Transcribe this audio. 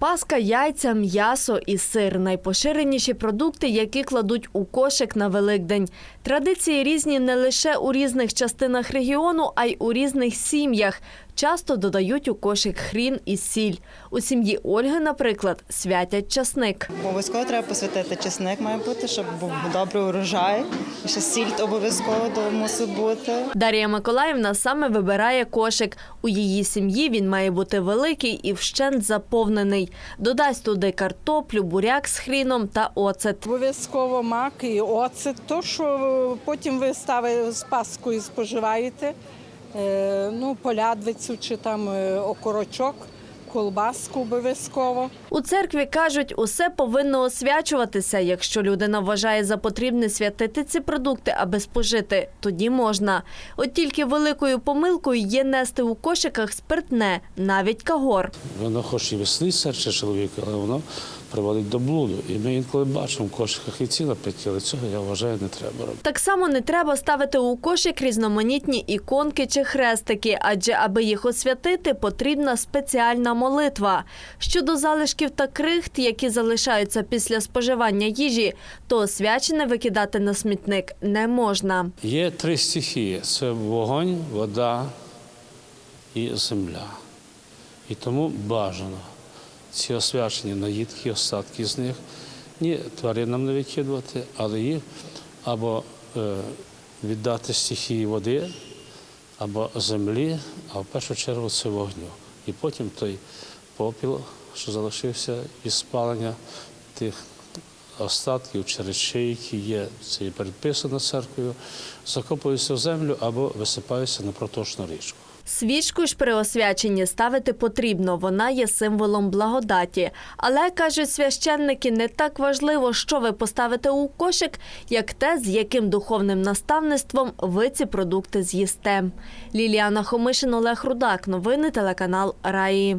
Паска, яйця, м'ясо і сир найпоширеніші продукти, які кладуть у кошик на Великдень. Традиції різні не лише у різних частинах регіону, а й у різних сім'ях. Часто додають у кошик хрін і сіль. У сім'ї Ольги, наприклад, святять часник. Обов'язково треба посвятити чесник, має бути, щоб був добрий урожай. І ще сіль обов'язково мусить бути. Дар'я Миколаївна саме вибирає кошик. У її сім'ї він має бути великий і вщент заповнений. Додасть туди картоплю, буряк з хріном та оцет. Обов'язково мак і оцет, то що потім ви ставите з паскою споживаєте, ну, полядвицю чи там е, окорочок, колбаску обов'язково. У церкві кажуть, усе повинно освячуватися. Якщо людина вважає за потрібне святити ці продукти, аби спожити, тоді можна. От тільки великою помилкою є нести у кошиках спиртне, навіть кагор. Воно хоч і веснить серце чоловіка, але воно приводить до блуду. І ми інколи бачимо в кошиках і ціла але цього я вважаю не треба робити. Так само не треба ставити у кошик різноманітні іконки чи хрестики, адже аби їх освятити, потрібна спеціальна молитва. Щодо залишків та крихт, які залишаються після споживання їжі, то освячене викидати на смітник не можна. Є три стихії: це вогонь, вода і земля. І тому бажано ці освячені наїдки, остатки з них ні тваринам не викидувати, але їх або е, віддати стихії води, або землі, а в першу чергу це вогню. І потім той попіл, що залишився із спалення тих остатків чи речей, які є, це і передписано церквою, закопуються в землю або висипаються на проточну річку. Свічку ж при освяченні ставити потрібно, вона є символом благодаті. Але кажуть священники, не так важливо, що ви поставите у кошик, як те, з яким духовним наставництвом ви ці продукти з'їсте. Ліліана Хомишин, Олег Рудак. Новини телеканал Раї.